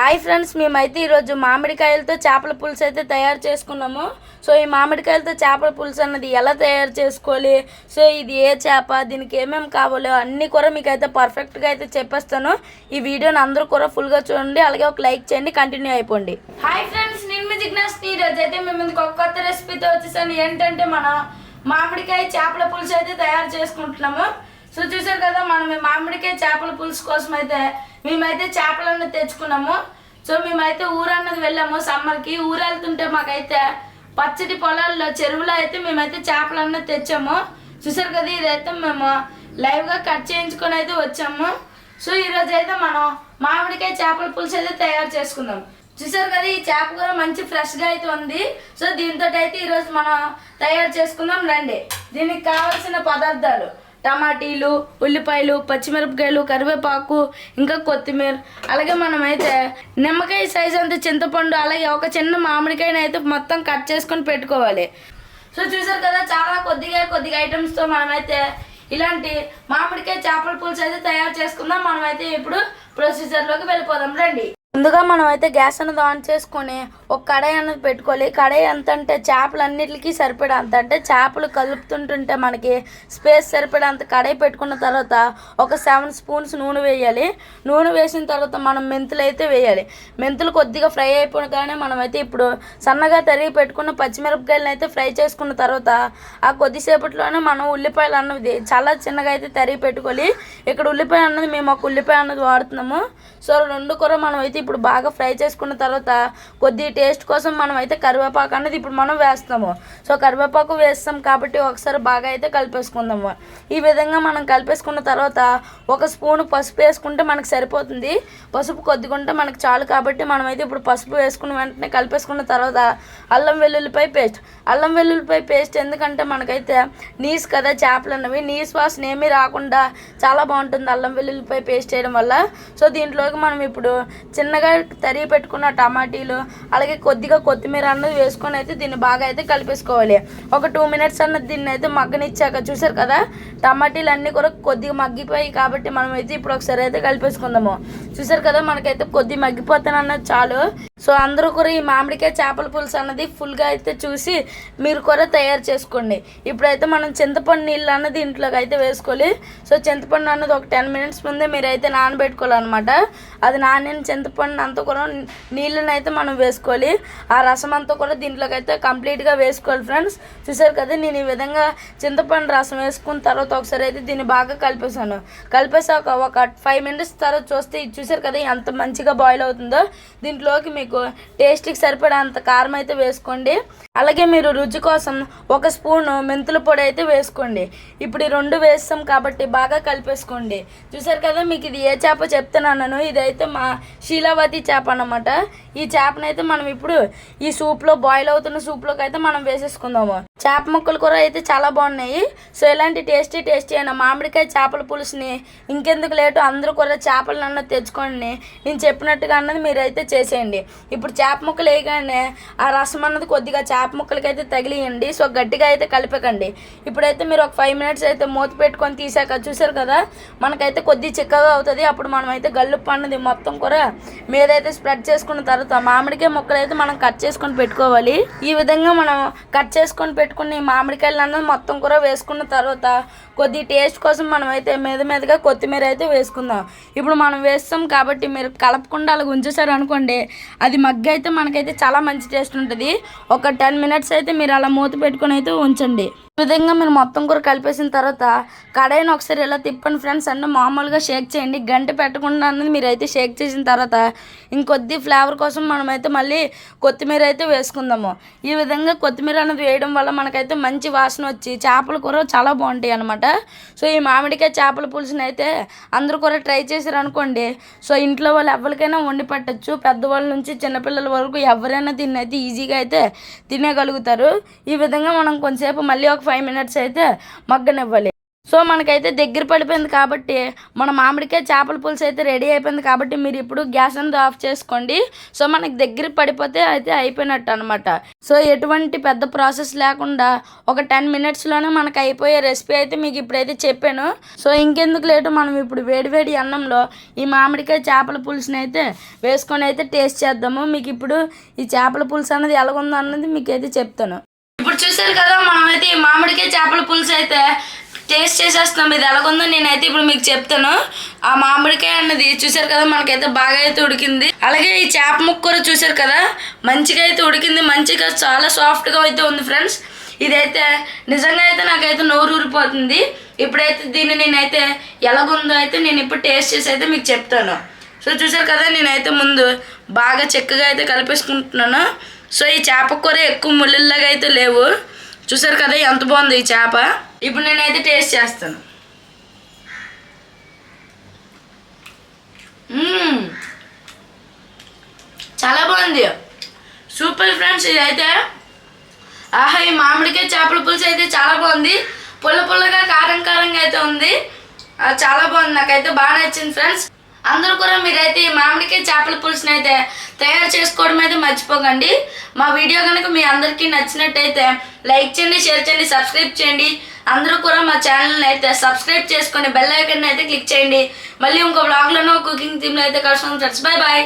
Hi friends మేమైతే ఈరోజు మామిడికాయలతో చేపల పులుసు అయితే తయారు చేసుకున్నాము. సో ఈ మామిడికాయలతో చేపల పులుసు అన్నది ఎలా తయారు చేసుకోవాలి? సో ఇది ఏ చేప? దీనికి ఏమేమి కావాలో? అన్నీ కూడా మీకైతే పర్ఫెక్ట్గా అయితే చెప్పేస్తాను. ఈ వీడియోని అందరూ కూడా ఫుల్గా చూడండి అలాగే ఒక లైక్ చేయండి కంటిన్యూ అయిపోండి. హాయ్ ఫ్రెండ్స్ నేను మీ జిజ్ఞాస్ ఈరోజు అయితే మేము ఒక కొత్త రెసిపీతో వచ్చేసాను. ఏంటంటే మన మామిడికాయ చేపల పులుసు అయితే తయారు చేసుకుంటున్నాము. సో చూసారు కదా మనం మామిడికాయ చేపల పులుసు కోసం అయితే మేమైతే చేపలన్న తెచ్చుకున్నాము. సో మేమైతే ఊరన్నది వెళ్ళాము. సమ్మర్కి ఊరు వెళ్తుంటే మాకైతే పచ్చటి పొలాల్లో చెరువులో అయితే మేమైతే చేపలన్నీ తెచ్చాము. చూసారు కదా ఇదైతే మేము లైవ్గా కట్ చేయించుకొని అయితే వచ్చాము. సో ఈరోజు అయితే మనం మామిడికాయ చేపల పులుసు అయితే తయారు చేసుకుందాం. చూసారు కదా ఈ చేప కూర మంచి ఫ్రెష్గా అయితే ఉంది. సో దీంతో అయితే ఈరోజు మనం తయారు చేసుకుందాం. రండి. దీనికి కావాల్సిన పదార్థాలు. టమాటీలు ఉల్లిపాయలు పచ్చిమిరపకాయలు కరివేపాకు ఇంకా కొత్తిమీర. అలాగే మనమైతే నిమ్మకాయ సైజ్ అంత చింతపండు అలాగే ఒక చిన్న మామిడికాయని అయితే మొత్తం కట్ చేసుకొని పెట్టుకోవాలి. సో చూసారు కదా చాలా కొద్దిగా కొద్దిగా ఐటమ్స్తో మనమైతే ఇలాంటి మామిడికాయ చేపల పులుసు అయితే తయారు చేసుకుందాం. మనమైతే ఇప్పుడు ప్రొసీజర్లోకి వెళ్ళిపోదాం. రండి. ముందుగా మనం అయితే గ్యాస్ అనేది ఆన్ చేసుకొని ఒక కడాయి అనేది పెట్టుకోవాలి. కడాయి ఎంత అంటే చేపలన్నిటికీ సరిపడేంత అంటే చేపలు కలుపుతుంటుంటే మనకి స్పేస్ సరిపడేంత కడాయి పెట్టుకున్న తర్వాత ఒక సెవెన్ స్పూన్స్ నూనె వేయాలి. నూనె వేసిన తర్వాత మనం మెంతులు అయితే వేయాలి. మెంతులు కొద్దిగా ఫ్రై అయిపోగానే మనం అయితే ఇప్పుడు సన్నగా తరిగి పెట్టుకున్న పచ్చిమిరపకాయలను అయితే ఫ్రై చేసుకున్న తర్వాత ఆ కొద్దిసేపట్లోనే మనం ఉల్లిపాయలు అన్నది చాలా చిన్నగా అయితే తరిగి పెట్టుకోవాలి. ఇక్కడ ఉల్లిపాయ అన్నది మేము ఒక ఉల్లిపాయ అన్నది వాడుతున్నాము. సో రెండు కూర మనం అయితే ఇప్పుడు బాగా ఫ్రై చేసుకున్న తర్వాత కొద్ది టేస్ట్ కోసం మనం అయితే కరివేపాకు అనేది ఇప్పుడు మనం వేస్తాము. సో కరివేపాకు వేస్తాం కాబట్టి ఒకసారి బాగా అయితే కలిపేసుకుందాము. ఈ విధంగా మనం కలిపేసుకున్న తర్వాత ఒక స్పూన్ పసుపు వేసుకుంటే మనకు సరిపోతుంది. పసుపు కొద్దిగా ఉంటే మనకు చాలు కాబట్టి మనం అయితే ఇప్పుడు పసుపు వేసుకున్న వెంటనే కలిపేసుకున్న తర్వాత అల్లం వెల్లుల్లిపై పేస్ట్. అల్లం వెల్లుల్లిపై పేస్ట్ ఎందుకంటే మనకైతే నీస్ కదా చేపలు అన్నవి. నీస్ వాసన ఏమీ రాకుండా చాలా బాగుంటుంది అల్లం వెల్లుల్లిపై పేస్ట్ చేయడం వల్ల. సో దీంట్లోకి మనం ఇప్పుడు చిన్న చిన్నగా తరిగి పెట్టుకున్న టమాటీలు అలాగే కొద్దిగా కొత్తిమీర అన్నది వేసుకొని అయితే దీన్ని బాగా అయితే కలిపేసుకోవాలి. ఒక టూ మినిట్స్ అన్నది దీన్ని అయితే మగ్గనిచ్చాక చూసారు కదా? టమాటీలు అన్నీ కూడా కొద్దిగా మగ్గిపోయాయి కాబట్టి మనం అయితే ఇప్పుడు ఒకసారి అయితే కలిపేసుకుందాము. చూసారు కదా? మనకైతే కొద్దిగా మగ్గిపోతానన్నది చాలు. సో అందరూ కూడా ఈ మామిడికాయ చేపల పులుసు అన్నది ఫుల్గా అయితే చూసి మీరు కూడా తయారు చేసుకోండి. ఇప్పుడైతే మనం చింతపండు నీళ్ళు అన్నది ఇంట్లోకి అయితే వేసుకోవాలి. సో చింతపండు అన్నది ఒక టెన్ మినిట్స్ ముందే మీరు అయితే నానబెట్టుకోవాలన్నమాట. అది నానిన చింతపండు అంతా కూడా నీళ్ళని అయితే మనం వేసుకోవాలి. ఆ రసం అంతా కూడా దీంట్లోకి అయితే కంప్లీట్గా వేసుకోవాలి ఫ్రెండ్స్ చూసారు కదా నేను ఈ విధంగా చింతపండు రసం వేసుకున్న తర్వాత ఒకసారి అయితే దీన్ని బాగా కలిపేసాను కలిపేసాక ఒక ఫైవ్ మినిట్స్ తర్వాత చూస్తే ఇది చూసారు కదా ఎంత మంచిగా బాయిల్ అవుతుందో. దీంట్లోకి మీకు టేస్ట్కి సరిపడేంత కారం అయితే వేసుకోండి. అలాగే మీరు రుచి కోసం ఒక స్పూన్ మెంతుల పొడి అయితే వేసుకోండి. ఇప్పుడు ఈ రెండు వేస్తాం కాబట్టి బాగా కలిపేసుకోండి. చూసారు కదా మీకు ఇది ఏ చేప చెప్తున్నాను ఇదైతే మా శీలావతి చేప అనమాట ఈ చేపనైతే మనం ఇప్పుడు ఈ సూప్లో బాయిల్ అవుతున్న సూప్లోకి అయితే మనం వేసేసుకుందాము. చేప ముక్కలు కూర అయితే చాలా బాగున్నాయి. సో ఇలాంటి టేస్టీ టేస్టీ అయిన మామిడికాయ చేపల పులుసుని ఇంకెందుకు లేటు అందరూ కూడా చేపలను తెచ్చుకోండి. నేను చెప్పినట్టుగా అన్నది మీరైతే చేసేయండి. ఇప్పుడు చేప ముక్కలు వేయగానే ఆ రసం అన్నది కొద్దిగా చేప ముక్కలకి అయితే తగిలియండి. సో గట్టిగా అయితే కలిపకండి. ఇప్పుడైతే మీరు ఒక ఫైవ్ మినిట్స్ అయితే మూత పెట్టుకొని తీసాక చూసారు కదా మనకైతే కొద్ది చిక్కగా అవుతుంది. అప్పుడు మనం అయితే గల్లుప్పు అన్నది మొత్తం కూడా మీదైతే స్ప్రెడ్ చేసుకున్న తర్వాత మామిడికాయ ముక్కలు అయితే మనం కట్ చేసుకొని పెట్టుకోవాలి. ఈ విధంగా మనం కట్ చేసుకొని పెట్టుకుని మామిడికాయలు అన్నది మొత్తం కూడా వేసుకున్న తర్వాత కొద్ది టేస్ట్ కోసం మనం అయితే మీద మీదగా కొత్తిమీర అయితే వేసుకుందాం. ఇప్పుడు మనం వేస్తాం కాబట్టి మీరు కలపకుండా అలా ఉంచేసారు అనుకోండి అది మగ్గ అయితే మనకైతే చాలా మంచి టేస్ట్ ఉంటుంది. ఒక టెన్ మినిట్స్ అయితే మీరు అలా మూత పెట్టుకొని అయితే ఉంచండి. విధంగా మీరు మొత్తం కూర కలిపేసిన తర్వాత కడాయిని ఒకసారి ఇలా తిప్పండి ఫ్రెండ్స్. అన్న మామూలుగా షేక్ చేయండి. గంట పెట్టకుండా అన్నది మీరు అయితే షేక్ చేసిన తర్వాత ఇంకొద్ది ఫ్లేవర్ కోసం మనమైతే మళ్ళీ కొత్తిమీర అయితే వేసుకుందాము. ఈ విధంగా కొత్తిమీర అనేది వేయడం వల్ల మనకైతే మంచి వాసన వచ్చి చేపల కూర చాలా బాగుంటాయి అనమాట సో ఈ మామిడికాయ చేపల పులుసుని అయితే అందరూ కూడా ట్రై చేశారు అనుకోండి. సో ఇంట్లో వాళ్ళు ఎవరికైనా వండి పెట్టచ్చు. పెద్దవాళ్ళ నుంచి చిన్నపిల్లల వరకు ఎవరైనా దీన్ని అయితే ఈజీగా అయితే తినేయగలుగుతారు. ఈ విధంగా మనం కొంతసేపు మళ్ళీ ఒక ఫైవ్ మినిట్స్ అయితే మగ్గనివ్వాలి సో మనకైతే దగ్గర పడిపోయింది కాబట్టి మన మామిడికాయ చేపల పులుసు అయితే రెడీ అయిపోయింది కాబట్టి మీరు ఇప్పుడు గ్యాస్ అనేది ఆఫ్ చేసుకోండి. సో మనకి దగ్గర పడిపోతే అయితే అయిపోయినట్టు అనమాట సో ఎటువంటి పెద్ద ప్రాసెస్ లేకుండా ఒక టెన్ మినిట్స్లోనే మనకు అయిపోయే రెసిపీ అయితే మీకు ఇప్పుడైతే చెప్పాను. సో ఇంకెందుకు లేటు మనం ఇప్పుడు వేడివేడి అన్నంలో ఈ మామిడికాయ చేపల పులుసుని అయితే వేసుకొని అయితే టేస్ట్ చేద్దాము. మీకు ఇప్పుడు ఈ చేపల పులుసు అనేది ఎలాగుందో అన్నది మీకు అయితే చెప్తాను. ఇప్పుడు చూసారు కదా మనమైతే మామిడికాయ చేపల పులుసు అయితే టేస్ట్ చేసేస్తున్నాం. ఇది ఎలాగుందో నేనైతే ఇప్పుడు మీకు చెప్తాను. ఆ మామిడికాయ అన్నది చూసారు కదా మనకైతే బాగా అయితే ఉడికింది. అలాగే ఈ చేప ముక్క కూడా చూసారు కదా మంచిగా అయితే ఉడికింది. మంచిగా చాలా సాఫ్ట్గా అయితే ఉంది ఫ్రెండ్స్ ఇదైతే నిజంగా అయితే నాకైతే నోరు ఊరిపోతుంది. ఇప్పుడైతే దీన్ని నేనైతే ఎలాగుందో అయితే నేను ఇప్పుడు టేస్ట్ చేసి అయితే మీకు చెప్తాను. సో చూసారు కదా నేనైతే ముందు బాగా చక్కగా అయితే కలిపేసుకుంటున్నాను. సో ఈ చేప కూర ఎక్కువ ముళ్ళలాగా అయితే లేవు. చూసారు కదా ఎంత బాగుంది ఈ చేప? ఇప్పుడు నేనైతే టేస్ట్ చేస్తాను. చాలా బాగుంది. సూపర్ ఫ్రెండ్స్ ఇదైతే. ఆహా ఈ మామిడికాయ చేపల పులుసు అయితే చాలా బాగుంది. పుల్ల పుల్లగా కారం కారంగా అయితే ఉంది. చాలా బాగుంది. నాకైతే బాగా నచ్చింది ఫ్రెండ్స్. అందరూ కూడా మీరైతే ఈ మామిడికాయ చేపల పులుసుని అయితే తయారు చేసుకోవడం అయితే మర్చిపోకండి. మా వీడియో కనుక మీ అందరికీ నచ్చినట్టయితే లైక్ చేయండి షేర్ చేయండి సబ్స్క్రైబ్ చేయండి. అందరూ కూడా మా ఛానల్ని అయితే సబ్స్క్రైబ్ చేసుకొని బెల్ ఐకన్ అయితే క్లిక్ చేయండి. మళ్ళీ ఇంకో బ్లాగ్లోనో కుకింగ్ థీమ్లో అయితే కలుసుకుందాం ఫ్రెండ్స్. Bye bye.